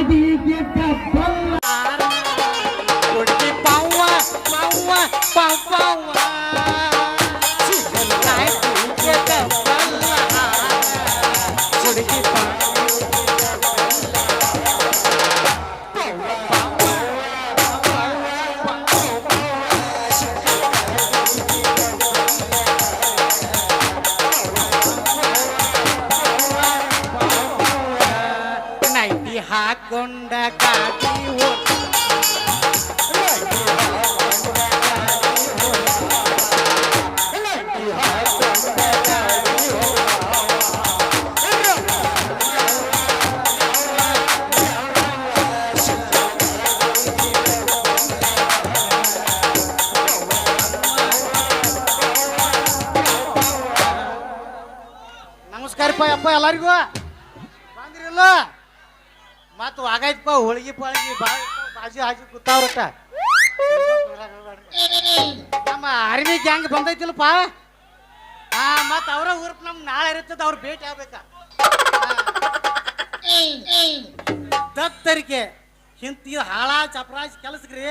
নদী যেটা বলল ಎಲ್ಲರಿಗೂ ಬಂದ್ರಿಲ್ಲ? ಮತ್ತು ಆಗೈತಪ್ಪ ಹೋಳಿಗೆ ಪಾಳಿಗೆ ಬಾಜಿ ಹಾಜಿ ಕೂತಾವ್ರಟ ನಮ್ಮ ಅರ್ಮಿ ಗ್ಯಾಂಗ್ ಬಂದೈತಿಲ್ಲಪ್ಪ. ಹಾ ಮತ್ತು ಅವರ ಊರ್ಪ್ ನಮ್ಗೆ ನಾಳೆ ಇರ್ತದ, ಅವ್ರು ಭೇಟಿ ಆಗ್ಬೇಕ. ದತ್ತರಿಕೆ ಹಿಂತಿ ಹಾಳ ಚಪರಾಜ್ ಕೆಲಸಕ್ರಿ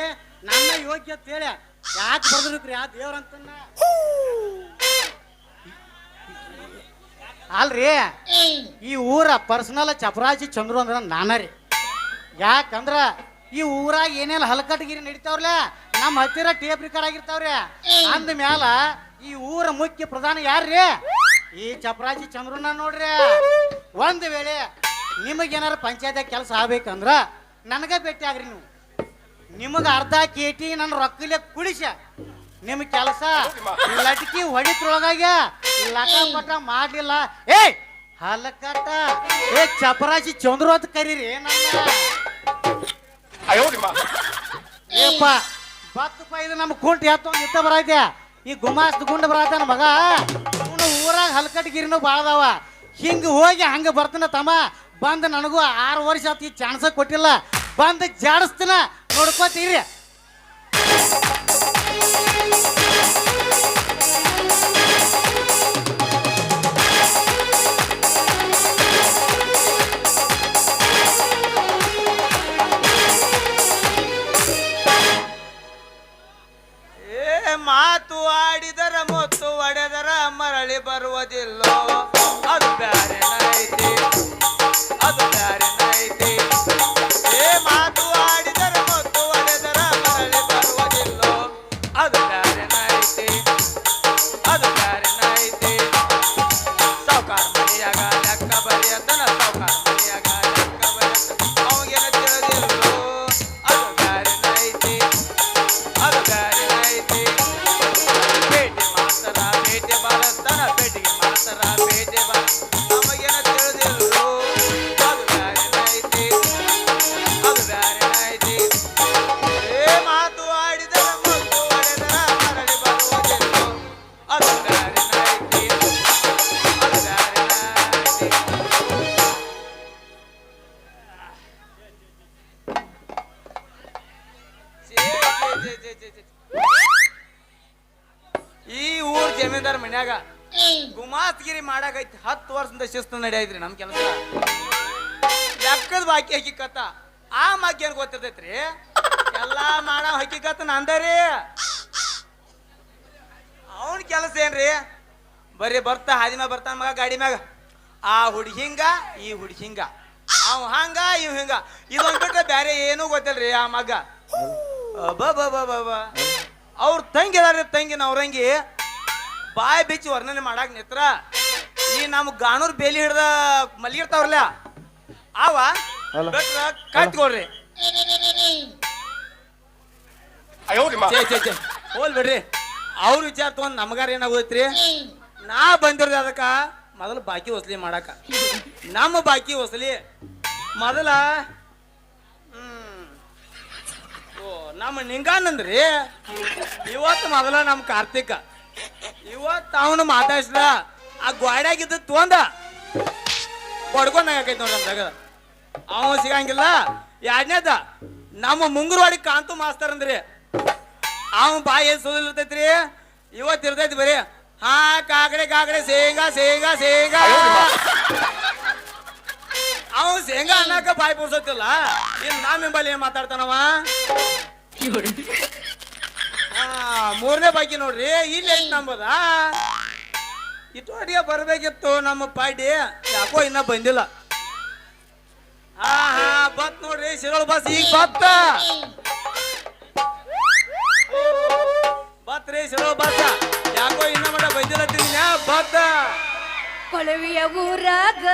ನನ್ನ ಯೋಗ್ಯ ಹೇಳಿ. ಯಾಕೆ ಬರ್ದ್ರಿಕ್ರಿ ಆ ದೇವ್ರಂತನ್ನ? ಅಲ್ರಿ? ಈ ಊರ ಪರ್ಸನಲ್ ಚಪರಾಜಿ ಚಂದ್ರು ಅಂದ್ರ ನಾನ ರೀ. ಯಾಕಂದ್ರ ಈ ಊರಾಗ ಏನೇನ್ ಹಲಕಟ್ಗಿರಿ ನಡೀತಾವ್ರಲ್ಲ ನಮ್ಮ ಹತ್ತಿರ ಟೇಪ್ ರೆಕಾರ್ಡ್ ಆಗಿರ್ತಾವ್ರಿ, ಅಂದ ಮ್ಯಾಲ ಈ ಊರ ಮುಖ್ಯ ಪ್ರಧಾನ ಯಾರ್ರಿ? ಈ ಚಪರಾಜಿ ಚಂದ್ರನ ನೋಡ್ರಿ. ಒಂದ್ ವೇಳೆ ನಿಮಗೇನಾರ ಪಂಚಾಯತ್ ಕೆಲಸ ಆಗ್ಬೇಕಂದ್ರ ನನಗ ಭೇಟಿ ಆಗ್ರಿ ನೀವು. ನಿಮಗ ಅರ್ಧ ಕೇಟಿ ನನ್ನ ರೊಕ್ಕಲೆ ಕುಡಿಸ. ನಿಮ್ ಕೆಲಸ? ಲಟಕಿ ಹೊಡಿತ್ರೊಳಗಾಗ ಲಕ ಪಟ ಮಾಡ್ಲಿಲ್ಲ. ಏ ಹಲಕಟ ಏ ಚಪರಾಜಿ ಚಂದ್ರ ಅಂತ ಕರೀರಿ. ನನ್ನ. ಏಪ್ಪ ಬತ್ತಪ್ಪ ಇದು ನಮ್ಮ ಕುಂಟ್ ಎತ್ತ ಇತ್ತ ಬರೈತೆ ಈ ಗುಮಾಸ್ತ ಗುಂಡ ಬರತ್ತ ಮಗ? ಇವನು ಊರಾಗ ಹಲ್ಕಟ್ಗಿರಿನೂ ಬಾಳದವ ಹಿಂಗ ಹೋಗಿ ಹಂಗ ಬರ್ತನ ತಮ್ಮ. ಬಂದ್ ನನಗೂ ಆರು ವರ್ಷ ಆತು ಈ ಚಾನ್ಸ ಕೊಟ್ಟಿಲ್ಲ. ಬಂದ್ ಜಾಡಿಸ್ತೀನ ನೋಡ್ಕೋತೀರಿ. ಮಾತು ಆಡಿದರ ಮತ್ತು ಒಡೆದರ ಮರಳಿ ಬರುವುದಿಲ್ಲೋ? ಅದು ಈ ಊರ್ ಜಮೀನ್ದಾರ್ ಮನ್ಯಾಗ ಗುಮಾಸ್ಗಿರಿ ಮಾಡಾಕೈತಿ ಹತ್ತು ವರ್ಷದಿಂದ ಶಿಸ್ತು ನಡೆಯೈತ್ರಿ ನಮ್ ಕೆಲಸ. ಲೆಕ್ಕದ ಬಾಕಿ ಹಕ್ಕಿಕತ್ತ ಆ ಮಗ್ಗ ಏನ್ ಗೊತ್ತಿರ್ತೈತ್ರಿ? ಎಲ್ಲಾ ಮಾಡೋ ಹಕ್ಕಿಕತ್ತ ನಂದರಿ ಅವನ್ ಕೆಲಸ ಏನ್ರಿ? ಬರೀ ಬರ್ತಾ, ಹಾದಿ ಮ್ಯಾಗ ಬರ್ತಾನ ಮಗ, ಗಾಡಿ ಮ್ಯಾಗ. ಆ ಹುಡ್ಗಿಂಗ ಈ ಹುಡ್ಗಿಂಗ ಅವ್ ಹಂಗ, ಇವ್ ಹಿಂಗ. ಇದೊಂದ್ ಬಿಟ್ರೆ ಬೇರೆ ಏನೂ ಗೊತ್ತಿಲ್ರಿ ಆ ಮಗ ಬಾ ಅವ್ರ ತಂಗಿ ಅದಾರ ತಂಗಿನ ಅವ್ರಂಗಿ ಬಾಯ್ ಬಿಚ್ಚಿ ವರ್ಣನೆ ಮಾಡಾಕ ನಿತ್ರ. ಈ ನಮ್ ಗಾಣೂರ್ ಬೇಲಿ ಹಿಡ್ದ ಮಲಗಿರ್ತಾವ್ರಲ್ಲ. ಅವ ಛೇ. ಹೋಲ್ ಬಿಡ್ರಿ. ಅವ್ರ ವಿಚಾರ ತಗೊಂಡ್ ನಮಗಾರ ಏನಾಗೋದ್ರಿ ನಾ ಬಂದಿರೋದು ಅದಕ್ಕ ಮೊದಲು ಬಾಕಿ ವಸೂಲಿ ಮಾಡಾಕ. ನಮ್ಮ ಬಾಕಿ ವಸೂಲಿ ಮೊದಲ ಹ್ಮ್ ಓ ನಮ್ಮ ನಿಂಗಾನಂದ್ರಿ? ಇವತ್ತು ಮೊದಲ ನಮ್ಮ ಕಾರ್ತಿಕ. ಇವತ್ತು ಅವನು ಮಾತಾಡ್ಸಿದ ಆ ಗ್ವಾಡ್ಯಾಗಿದ್ದು ತೊಂದ ಬಡ್ಕೊಂಡಾಗೈತಿ ನೋಡ್ರಿ ನಮ್ದಾಗ ಅವ ಸಿಗಂಗಿಲ್ಲ. ಎರಡನೇದ ನಮ್ಮ ಮುಂಗುರ್ವಾಡಿ ಕಾಂತು ಮಾಸ್ತರ್ ಅಂದ್ರಿ. ಅವ ಬಾಯಿ ಸುಲ್ ಇವತ್ ಇವತ್ತು ಇರ್ತೈತಿ ಬರೀ, ಹಾ ಕಾಕಡೆ ಕಾಕಡೆ ಸೇಂಗಾ ಸೇಂಗಾ ಸೇಂಗಾ. ಅವ ಶೇಂಗಾ ಅನ್ನಕ ಬಾಯಿ ಪೂರ್ಸತ್ತಿಲ್ಲ ಇನ್ ನಾ ಮೆಂಬಲ್ಲಿ ಏನ್ ಮಾತಾಡ್ತಾನವ? ಮೂರನೇ ಬಾಕಿ ನೋಡ್ರಿ, ಇಲ್ಲಿ ಏನ್ ನಂಬದ? ಇಟ್ಟು ಅಡಿಗೆ ಬರ್ಬೇಕಿತ್ತು ನಮ್ಮ ಪಾಡಿ ಯಾಕೋ ಇನ್ನ ಬಂದಿಲ್ಲ. ಸಿರೋಳ ಬಸ್ ಈಗ ಬತ್ತ ಬತ್ರಿ ಸಿರೋಳ ಬಸ್ ಯಾಕೋ ಇನ್ನ ಮಟ ಬೈದಿರತ್ತೀನಿ ಬತ್ತ ಕೊಳವಿಯ ಊರಾಗ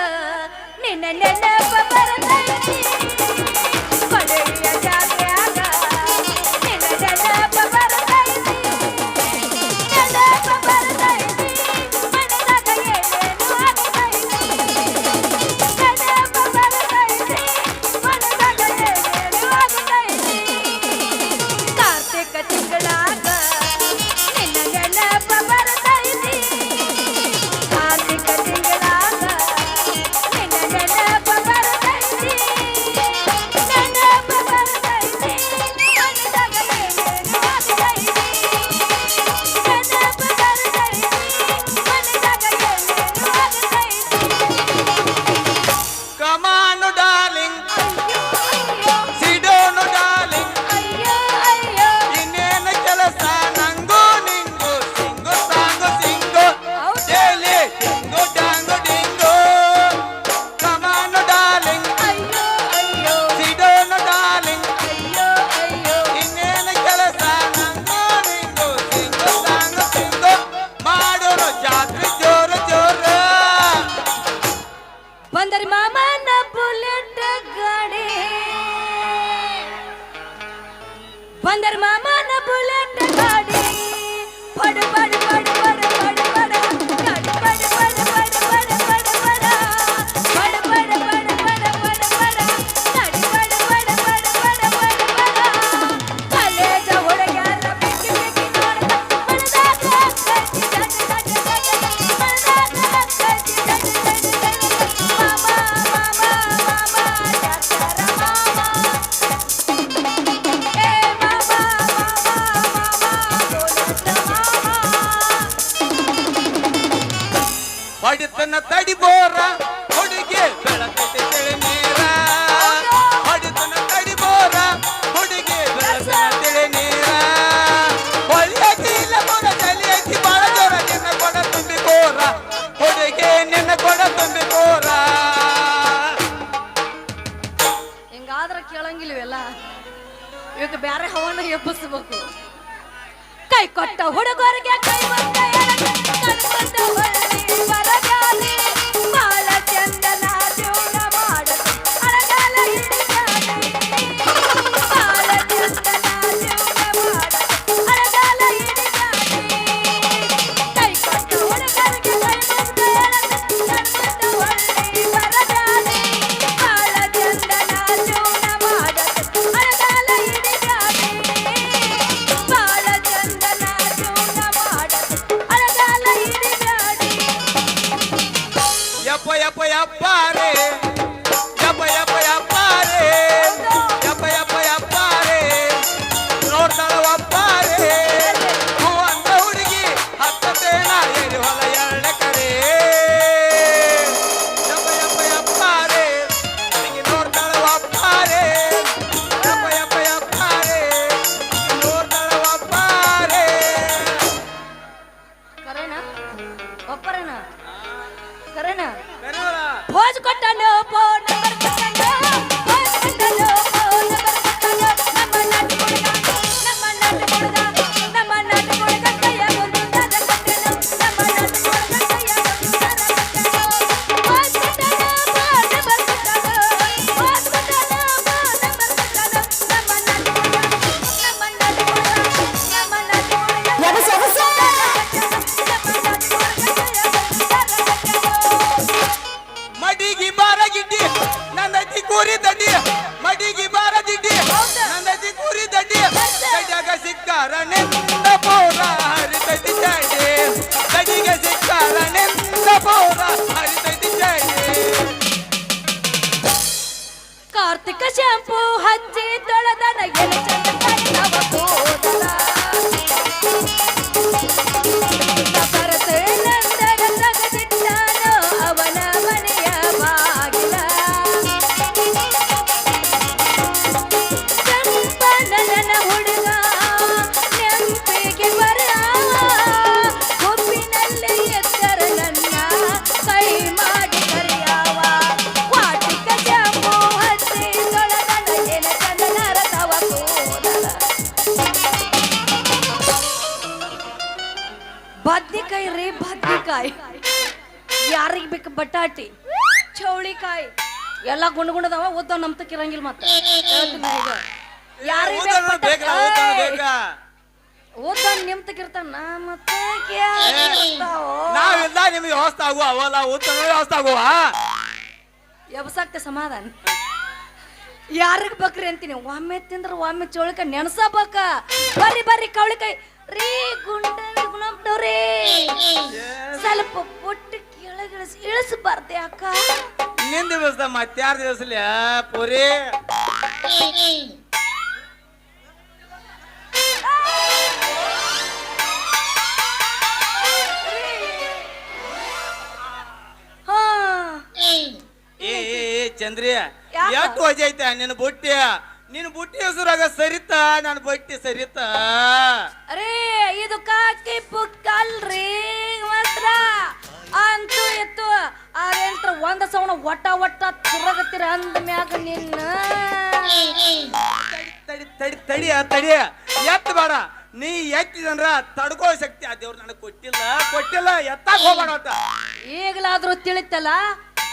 ನಿನ್ನ ನೆನಪ ಬರತೈತಿ ಕೊಳವಿಯ ಜಾಗ ಗುಂಡದವ ಉದ್ದ ನಮ್ತಕ್ ಇರಂಗಿಲ್ಲ ಮತ್ತೆ ಯಾರಿಗೆ ಇರ್ತಾನ ನಾ ಮತ್ತೆ ನಾವಿಲ್ಲ ನಿಮ್ಗೆ ವ್ಯವಸ್ಥೆ ಆಗುವ ಅವಲ್ಲ ಊಟ ವ್ಯವಸ್ಥೆ ಆಗುವ? ಎಬ್ಸಾಕ್ತೆ ಸಮಾಧಾನ. ಯಾರಿಗ ಬಕ್ರಿ ಅಂತೀನಿ? ಒಮ್ಮೆ ತಿಂದ್ರ ಒಮ್ಮೆ ಚೌಳಿಕಾಯಿ ನೆನ್ಸಬೇಕ. ಬರ್ರಿ ಬರ್ರಿ ಕವಳಿಕಾಯಿ. ರೀ ಗುಂಡ ಗುಣಪ್ನವ್ರಿ ಸ್ವಲ್ಪ ಪುಟ್ಟ ಕೆಳಗಿಳಿಸಿ ಇಳಿಸಬಾರ್ದೆ ಅಕ್ಕ. ನಿನ್ ದಿವಸ ಮತ್ತಾರ ದಿವಸ ಪೂರಿ? ಚಂದ್ರಿ ಯಾಕ? ವಜೆ ಐತೆ ನಿನ್ನ ಬುಟ್ಟಿ ನಿನ್ನ ಬುಟ್ಟಿ ಹೆಸರಾಗ ಸರಿತ ನನ್ನ ಬಟ್ಟಿ ಸರಿತ. ಅರೇ ಇದು ಕಾಕಿ ಪುಕ್ಕಲ್ರಿ ಮಾತ್ರ ಅಂತೂ ಎತ್ತು. ಅದೇಂತ್ರ ಒಂದ ಸವಣ ಒಟ್ಟ ಒಟ್ಟ ತಿರಗತ್ತಿರ ಅಂದ ಮ್ಯಾಗ ನಿನ್ನ. ತಡಿ ತಡಿ ತಡಿಯ ತಡಿಯ. ಎತ್ತ ಬೇಡ. ನೀ ಎತ್ತಿದಂದ್ರ ತಡ್ಕೋ ಶಕ್ತಿ. ಆ ದೇವ್ರು ನನಗೆ ಕೊಟ್ಟಿಲ್ಲ ಕೊಟ್ಟಿಲ್ಲ ಎತ್ತಾಗ ಹೋಗೋಣ ಅಂತ. ಈಗಲಾದ್ರೂ ತಿಳಿತಲ್ಲ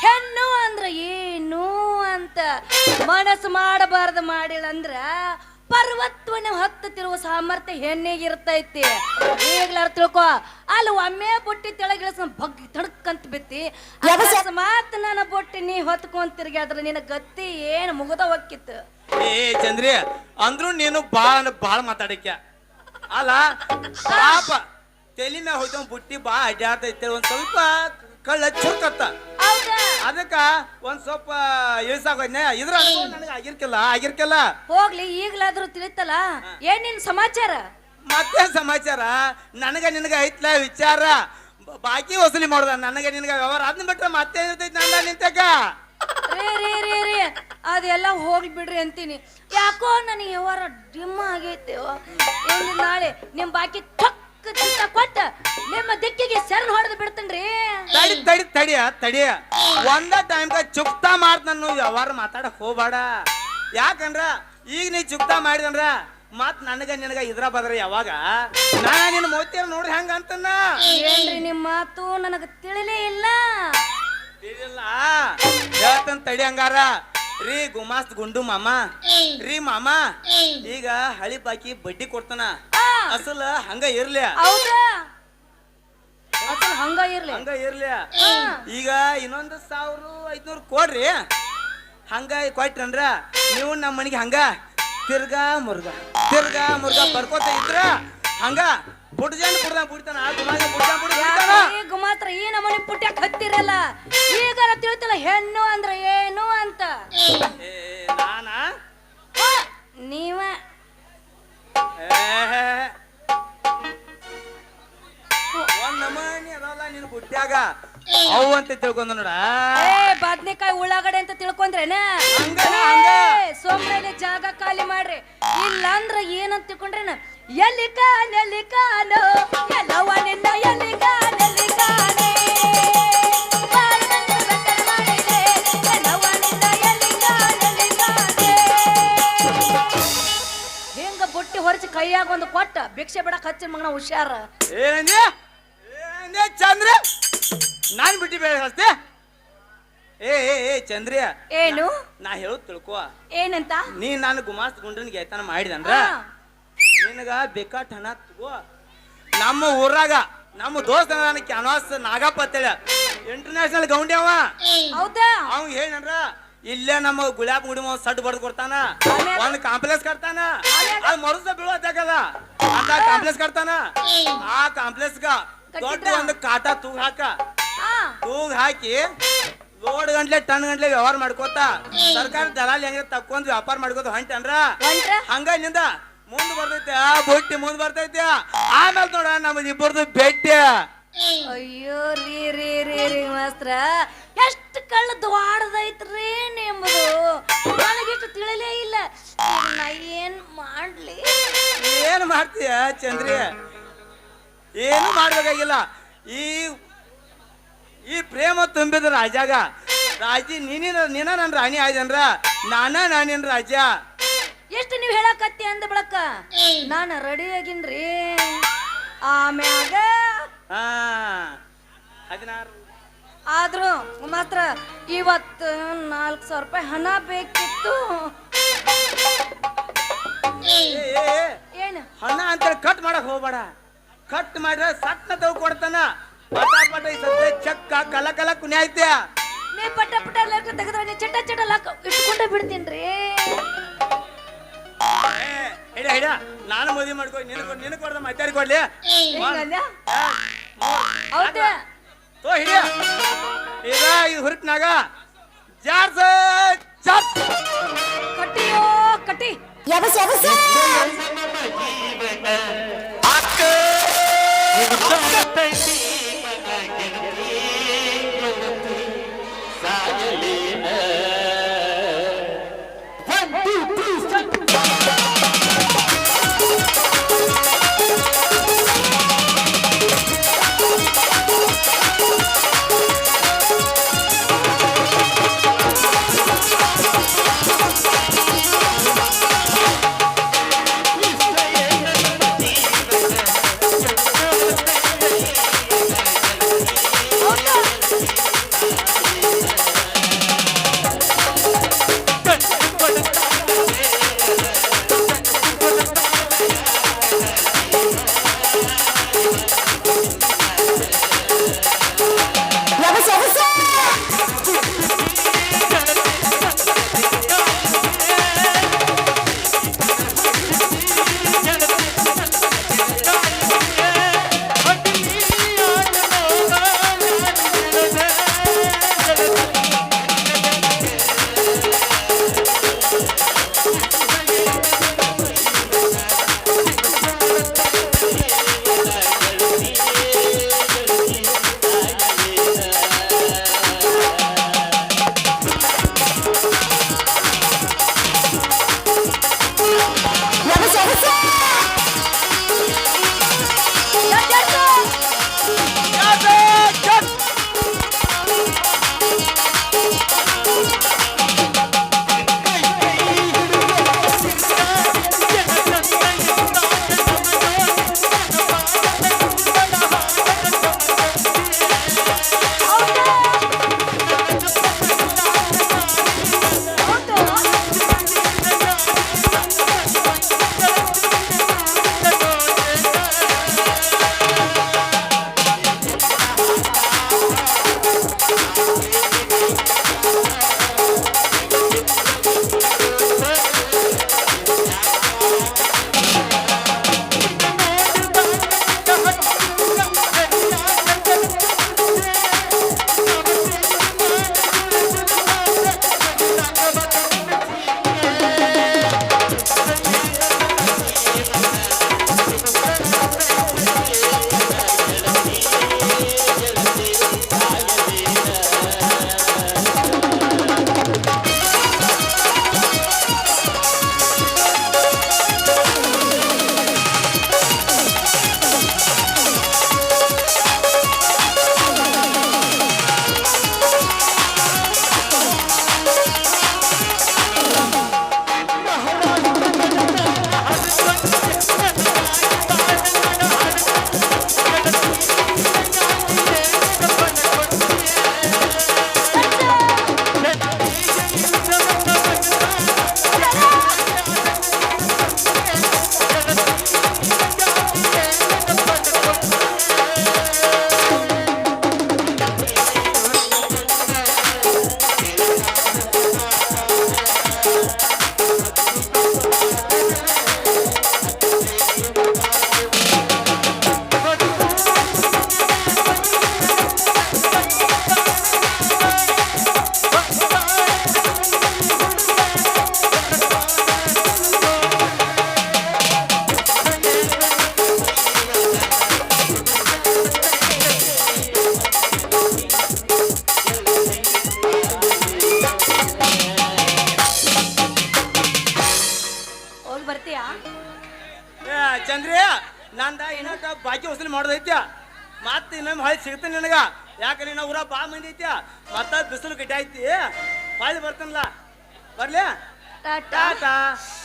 ಹೆಣ್ಣು ಅಂದ್ರ ಏನು ಅಂತ. ಮನಸ್ಸು ಮಾಡಬಾರ್ದು ಮಾಡಿಲ್ಲ ಅಂದ್ರ ಪರ್ವತವನ್ನ ಹತ್ತುತ್ತಿರುವ ಸಾಮರ್ಥ್ಯ ಹೆಣ್ಣಿಗೆ ಇರ್ತೈತಿ. ಈಗಲಾರು ತಿಳ್ಕೊ ಅಲ್ಲಿ ಒಮ್ಮೆ ಬುಟ್ಟಿ ತೆಳಗಿಳಿಸ್ ಬಗ್ ತಡ್ಕಂತ ಬಿತ್ತಿ ಮಾತ್ ನನ್ನ ಬೊಟ್ಟಿ ನೀ ಹೊತ್ಕೊಂಡ್ ತಿರ್ಗಾದ್ರ ನಿನ್ನ ಗತಿ ಏನು ಮುಗದ ಹೊಕ್ಕಿತ್ತು ಏ ಚಂದ್ರಿ ಅಂದ್ರು ನೀನು ಬಾಳ ಬಾಳ ಮಾತಾಡಕ್ಯ ಅಲ್ಲ ಪಾಪ ತಲೆ ಮ್ಯಾಗ ಹೋಯ್ತ ಬುಟ್ಟಿ ಬಾ ಅಡ್ಡಾಡ್ತೈತೆ ಒಂದ್ ಸ್ವಲ್ಪ ಕಳ್ಳ ಚುರ್ಕತ್ತ. ಅದಕ್ಕ ಒಂದ್ ಸ್ವಲ್ಪ ಇಳಿಸಾಕೋದ್ನೆ ಇದ್ರ ನನಗೆ ಆಗಿರ್ಕಿಲ್ಲ ಆಗಿರ್ಕಿಲ್ಲ. ಹೋಗ್ಲಿ ಈಗಲಾದ್ರೂ ತಿಳಿತಲ್ಲ? ಏನ್ ನಿನ್ ಸಮಾಚಾರ? ಮತ್ತೆ ಸಮಾಚಾರ? ನನಗ ನಿನಗ ಐತ್ಲ ವಿಚಾರ. ಬಾಕಿ ವಸೂಲಿ ಮಾಡ್ದ ನನಗೆ ನಿನಗ ವ್ಯವಹಾರ ಅದನ್ನ ಬಿಟ್ರೆ ಮತ್ತೆ ಇರ್ತೈತಿ ನನ್ನ ನಿಂತಕ ರೇ ರೇ ರೇ ರೇ. ಅದೆಲ್ಲ ಹೋಗ್ಲಿ ಬಿಡ್ರಿ ಅಂತೀನಿ. ಯಾಕೋ ನನಗೆ ವ್ಯವಹಾರ ಡಿಮ್ ಆಗೈತೆ. ನಾಳೆ ನಿಮ್ ಬಾಕಿ ಚಿತ್ತ ಕೊಟ್ಟ. ನಿಮ್ಮ ದಿಕ್ಕಿಗೆ ಸೆರನ್ ಹೊಡೆದು ಬಿಡ್ತೇನ್ರಿ. ತಡಿ ತಡಿ ತಡಿಯ ತಡಿಯ ಒಂದ ಟೈಮ್ಗ ಚುಕ್ತಾ ಮಾಡ್ತ ಯಾವಾರ ವ್ಯವಹಾರ ಮಾತಾಡಕ್ ಹೋಗ್ಬೇಡ. ಯಾಕಂದ್ರ ಈಗ ನೀ ಚುಕ್ತಾ ಮಾಡಿದಂದ್ರ ಮತ್ ನನಗ ನಿನಗ ಇದ್ರ ಬದ್ರ ಯಾವಾಗ? ನಾ ನಿನ್ನ ಮೋತಿಯರ್ ನೋಡ್ರಿ ಹೆಂಗ ಅಂತನ ಏನ್ರಿ ನಿಮ್ ಮಾತು ನನಗ ತಿಳಿಲೇ ಇಲ್ಲ. ಇಲ್ಲ ಹೇಳ್ತಂತ ತಡಿ ಹಂಗಾರ. ರೀ ಗುಮಾಸ್ತ್ ಗುಂಡು ಮಾಮ. ರೀ ಮಾಮ. ಈಗ ಹಳಿ ಬಾಕಿ ಬಡ್ಡಿ ಕೊಡ್ತಾನ. ಅಸಲ ಹಂಗ ಇರ್ಲಿ ಹೌದಾ? ಅಸಲ್ ಹಂಗ ಇರ್ಲಿ. ಹಂಗ ಇರ್ಲಿ ಈಗ ಇನ್ನೊಂದು ಸಾವಿರ ಐದ್ನೂರು ಕೊಡ್ರಿ. ಹಂಗ ಕೊಟ್ರನ್ರ ನೀವು ನಮ್ಮ ಮನೆಗೆ ಹಂಗ ತಿರ್ಗಾ ಮುರ್ಗ. ತಿರ್ಗಾ ಮುರ್ಗ ಬರ್ಕೋತ ಇದ್ರ ಹಂಗ ಬುಡ್ಜನ್ ಬುಡ್ದಂಗ್ ಬಿಡ್ತಾನ? ಗುಮಾಜ ಬುಡ್ದಂಗ್ ಬುಡ್ ಬಿಡ್ತಾನ? ಯಾಕ್ರಿ ಗುಮಾತ್ರ ಈ ನಮ್ಮನೆ ಪುಟ್ಟ್ಯಾಕ್ ಹತ್ತಿರಲ್ಲ. ಈಗಾರ ತಿಳಿತಲ್ಲ ಹೆಣ್ಣು ಅಂದ್ರ ಏನು ಅಂತ. ಏ, ನಾನಾ? ಆ, ನೀವ. ಏಹೆ. ಒಂದ್ ನಮನಿ ಅದಲ್ಲ ನಿನ್ ಬುಟ್ಟ್ಯಾಗ ಅವು ಅಂತ ತಿಳ್ಕೊಂಡ ನೋಡ. ಏ ಬದ್ನೆಕಾಯಿ ಉಳ್ಳಾಗಡೆ ಅಂತ ತಿಳ್ಕೊಂಡ್ರೇನ? ಹಂಗನ, ಹಂಗ. ಜಾಗ ಖಾಲಿ ಮಾಡ್ರಿ. ಇಲ್ಲ ಅಂದ್ರ ಏನಂತ ತಿಳ್ಕೊಂಡ್ರೇನ? ಎಲ್ಲಿ ಕಾನ್ ಎಲ್ಲಿ ಕಾನು ಎಲ್ಲವ ನಿನ್ನ ಎಲ್ಲಿ ಕಾನ್ ಎಲ್ಲಿ ಕಾನೆ ಬಾಳ್ ಮಂದಿ ಬೆಟ್ಟರ್ ಮಾಡಿದೆ, ಎಲ್ಲವ ನಿನ್ನ ಎಲ್ಲಿ ಕಾನ್ ಎಲ್ಲಿ ಕಾನೆ. ಹಿಂಗ ಬುಟ್ಟಿ ಹೊರಚಿ ಕೈಯಾಗ ಒಂದು ಕೊಟ್ಟ ಭಿಕ್ಷೆ ಬಿಡಕ್ ಹಚ್ಚಿನ ಮಗನ ಹುಷಾರ. ಏನಂದೆ ಏನಂದೆ ಚಂದ್ರ? ನಾನು ಬಿಟ್ಟಿ ಬೇಡ ಹಸ್ತೆ ಏ ಏ ಏ ಚಂದ್ರಿಯ ಏನು? ನಾ ಹೇಳೋದ್ ತಿಳ್ಕೋ. ಏನಂತ? ನೀ ನಾನು ಗುಮಾಸ್ತ ಗುಂಡನ್ ಗೆತನ ಮಾಡಿದಂದ್ರ. ನಿನಗ ಬೇಕಾಟ್ ಹಣ ತಗೋ. ನಮ್ಮ ಊರಾಗ ನಮ್ಮ ದೋಸ್ತ ನನಗೆ ಕ್ಯಾನ್ವಾಸ್ ನಾಗಪ್ಪ ಅಂತೇಳಿ ಇಂಟರ್ನ್ಯಾಷನಲ್ ಗೌಂಡಿ ಅವ. ಹೌದಾ? ಅವ್ ಏನಂದ್ರ ಇಲ್ಲೇ ನಮ್ಮ ಗುಲಾಬ್ ಗುಡಿ ಸಡ್ ಬಡ್ದು ಕೊಡ್ತಾನ? ಒಂದ್ ಕಾಂಪ್ಲೆಕ್ಸ್ ಕಟ್ತಾನ? ಅದ್ ಮರುಸ ಬೀಳೋದಾಗದ ಅಂತ ಕಾಂಪ್ಲೆಕ್ಸ್ ಕಟ್ತಾನ. ಆ ಕಾಂಪ್ಲೆಕ್ಸ್ ಗ ದೊಡ್ಡ ಒಂದು ಕಾಟ ತೂಗ್ ಹಾಕ. ತೂಗ್ ಹಾಕಿ ಲೋಡ್ ಗಂಟ್ಲೆ ಟನ್ ಗಂಟ್ಲೆ ವ್ಯವಹಾರ ಮಾಡ್ಕೋತ ಸರ್ಕಾರ ದಲಾಲಿ ಹೆಂಗ ತಕ್ಕೊಂಡ್ ವ್ಯಾಪಾರ ಮಾಡ್ಕೋತ ಹೊಂಟನ್ರ? ಹಂಗ ನಿಂದ ಮುಂದ್ ಬರ್ತೈತೆ ಆ ಬುಟ್ಟಿ ಮುಂದ್ ಬರ್ತೈತೆ. ಆಮೇಲೆ ನೋಡ ನಮ್ಮದ್ ಇಬ್ಬರದು ಬೆಟ್ಟ. ಅಯ್ಯೋ ರೀ ರೀ ರೀ ರೀ ಮಾಸ್ತ್ರ. ಎಷ್ಟು ಕಳ್ಳ ದ್ವಾಡದೈತ್ರಿ ನಿಮ್ಮದು ನನಗಿಷ್ಟು ತಿಳಿಲೇ ಇಲ್ಲ. ಈಗ ನಾ ಏನ್ ಮಾಡ್ಲಿ? ಏನು ಮಾಡ್ತೀಯ ಚಂದ್ರಿ? ಏನು ಮಾಡ್ಬೇಕಾಗಿಲ್ಲ. ಈ ಈ ಪ್ರೇಮ ತುಂಬಿದ ರಾಜಾಗ ರಾಜಿ ನೀನಿನ ನೀನ ನನ್ನ ರಾಣಿ ಆಯ್ದನ್ರ ನಾನ ನಾನಿನ ರಾಜ ಎಷ್ಟು ನೀವು ಹೇಳಕತ್ತಿ ಅಂದ ಬಳಕ? ನಾನು ರೆಡಿ ಆಗಿನ್ರಿ ಆಮ್ಯಾಗ ಹದಿನಾರು. ಆದ್ರೂ ಮಾತ್ರ ಇವತ್ತು ನಾಲ್ಕು ಸಾವಿರ ರೂಪಾಯಿ ಹಣ ಬೇಕಿತ್ತು. ಏನು? ಹಣ ಅಂತ ಕಟ್ ಮಾಡಕ್ ಹೋಗ್ಬೇಡ. ಕಟ್ ಮಾಡ್ರೆ ಸತ್ನ ತಗೋ ಕೊಡ್ತಾನ. ಪಟ ಪಟ ಈ ಸದ್ಯ ಚಕ್ಕ ಕಲ ಕಲ ಕುನಿ ಐತೆ ನೀ ಪಟ್ಟ ಪಟ್ಟ ಲಕ್ಕ ತೆಗೆದ್ರೆ ನೀ ಚಟ ಚಟ ಲಾಕ್ ಇಟ್ಕೊಂಡೇ ಬಿಡ್ತೀನಿ ಏ, ಹಿಡ ನಾನು ಮದುವೆ ಮಾಡ್ಕೊ ನಿನಗೆ ನಿನಗೆ ಕೊಡ್ದ ಮತ್ತಾರಿ ಕೊಡ್ಲಿ? ತೋ ಹಿಡಿಯ. ಈಗ ಇದು ಹುರುಕ್ನಾಗ ಜಾರ್ಸ ಕಟ್ಟಿಯೋ ಕಟ್ಟಿ ಹೋಗಿ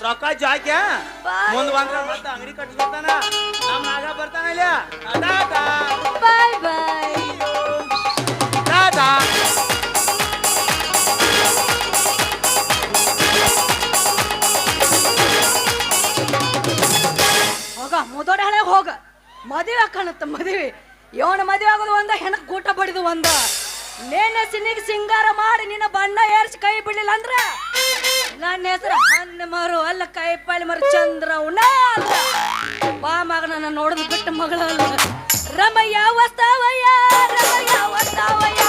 ರೊಕ್ಕ ಜಾಕ್ಯ. ಮುಂದ್ ಬಂದ್ರ ಮತ್ತೆ ಅಂಗಡಿ ಕಟ್ಸ್ಕೊತಾನ ನಮ್ಮ ಮಗ ಬರ್ತಾನ ಇಲ್ಲ ಟಾಟಾ ಬಾಯ್ ಬಾಯ್. ದೋಸ್ತ ಹೋಗ ಮುದೋಡ ಹಳೆ ಹೋಗ. ಮದುವೆ ಕಾಣುತ್ತ ಮದುವೆ. ಇವನ ಮದುವೆ ಆಗೋದು ಒಂದ ಹೆಣ ಗೂಟ ಬಡಿದು ಒಂದ. ನೇನೆ ಸಿನಿಗೆ ಸಿಂಗಾರ ಮಾಡಿ ನಿನ್ನ ಬಣ್ಣ ಏರ್ಸಿ ಕೈ ಬಿಡ್ಲಿಲ್ಲ ಅಂದ್ರ? ನನ್ನ ಹೆಸರು ಹಣ್ಣ ಮರು, ಅಲ್ಲ ಕೈ ಪಾಲಿ ಮರು ಚಂದ್ರ ಉಣ ಅಲ್ಲ ಬಾ ಮಗನನ್ನ ನೋಡಿದ್ ಬಿಟ್ಟ ಮಗಳಲ್ಲ ರಮಯ್ಯ ವಸ್ತಾವಯ್ಯ ರಮಯ್ಯ ವಸ್ತಾವಯ್ಯ